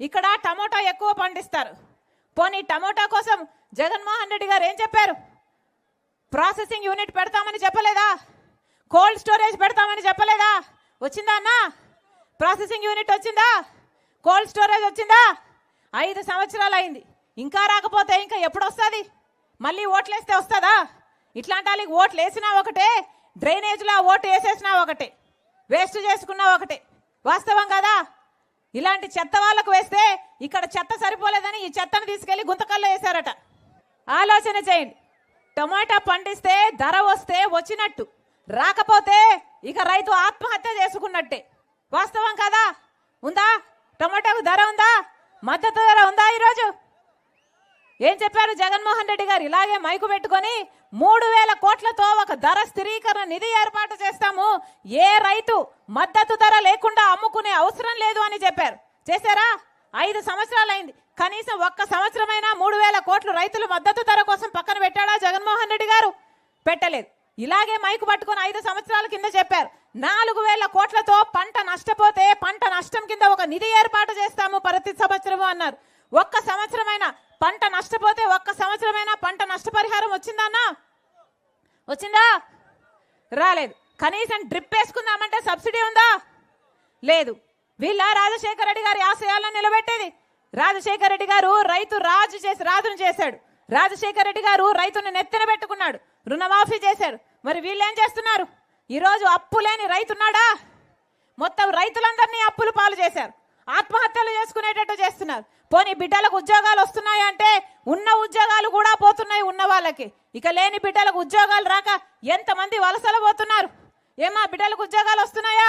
ఇక్కడ టమోటా ఎక్కువ పండిస్తారు. పోనీ టమోటా కోసం జగన్మోహన్ రెడ్డి గారు ఏం చెప్పారు? ప్రాసెసింగ్ యూనిట్ పెడతామని చెప్పలేదా? కోల్డ్ స్టోరేజ్ పెడతామని చెప్పలేదా? వచ్చిందా అన్న? ప్రాసెసింగ్ యూనిట్ వచ్చిందా? కోల్డ్ స్టోరేజ్ వచ్చిందా? ఐదు సంవత్సరాలు అయింది. ఇంకా రాకపోతే ఇంకా ఎప్పుడు వస్తుంది? మళ్ళీ ఓట్లేస్తే వస్తుందా? ఇట్లాంటి వాళ్ళకి ఓట్లు వేసినా ఒకటే డ్రైనేజ్లో ఓటు వేసేసినా ఒకటే వేస్ట్ చేసుకున్నా ఒకటే. వాస్తవం కదా? ఇలాంటి చెత్త వాళ్ళకు వేస్తే ఇక్కడ చెత్త సరిపోలేదని ఈ చెత్తను తీసుకెళ్ళి గుంతకల్లో వేశారట. ఆలోచన చేయండి. టమాటా పండిస్తే ధర వస్తే వచ్చినట్టు. రాకపోతే ఇక రైతు ఆత్మహత్య చేసుకున్నట్టే. వాస్తవం కదా? ఉందా? టమాటాకు ధర ఉందా? మద్దతు ధర ఉందా ఈరోజు? ఏం చెప్పారు జగన్మోహన్ రెడ్డి గారు? ఇలాగే మైకు పెట్టుకొని మూడు వేల కోట్లతో ఒక ధర స్థిరీకరణ నిధి ఏర్పాటు చేస్తాము. ఏ రైతు మద్దతు ధర లేకుండా అమ్ముకున్న అవసరం లేదు అని చెప్పారు. చేశారా? ఐదు సంవత్సరాలు అయింది కనీసం ఒక్క సంవత్సరమైనా మూడు వేల కోట్లు రైతులు మద్దతు ధర కోసం పక్కన పెట్టాడా జగన్మోహన్ రెడ్డి గారు? పెట్టలేదు. ఇలాగే మైకు పట్టుకొని ఐదు సంవత్సరాల కింద చెప్పారు. నాలుగు వేల కోట్లతో పంట నష్టపోతే పంట నష్టం కింద ఒక నిధి ఏర్పాటు చేస్తాము ప్రతి సంవత్సరము అన్నారు. ఒక్క సంవత్సరమైనా పంట నష్టపోతే ఒక్క సంవత్సరమైనా పంట నష్టపరిహారం వచ్చిందన్నా వచ్చిందా? రాలేదు. కనీసం డ్రిప్ వేసుకుందామంటే సబ్సిడీ ఉందా? లేదు. వీళ్ళ రాజశేఖర రెడ్డి గారి ఆశయాలను నిలబెట్టేది. రాజశేఖర రెడ్డి గారు రైతు రాజు చేసి రాజును చేశాడు. రాజశేఖర రెడ్డి గారు రైతుని నెత్తిన పెట్టుకున్నాడు. రుణమాఫీ చేశాడు మరి వీళ్ళేం చేస్తున్నారు? ఈరోజు అప్పు లేని రైతున్నాడా? మొత్తం రైతులందరినీ అప్పులు పాలు చేశారు. ఆత్మహత్యలు చేసుకునేటట్టు చేస్తున్నారు. పోనీ బిడ్డలకు ఉద్యోగాలు వస్తున్నాయి అంటే ఉన్న ఉద్యోగాలు కూడా పోతున్నాయి ఉన్న వాళ్ళకి. ఇక లేని బిడ్డలకు ఉద్యోగాలు రాక ఎంతమంది వలసలు పోతున్నారు? ఏమా బిడ్డలకు ఉద్యోగాలు వస్తున్నాయా?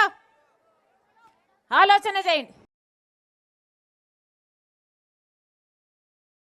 ఆలోచన చేయండి.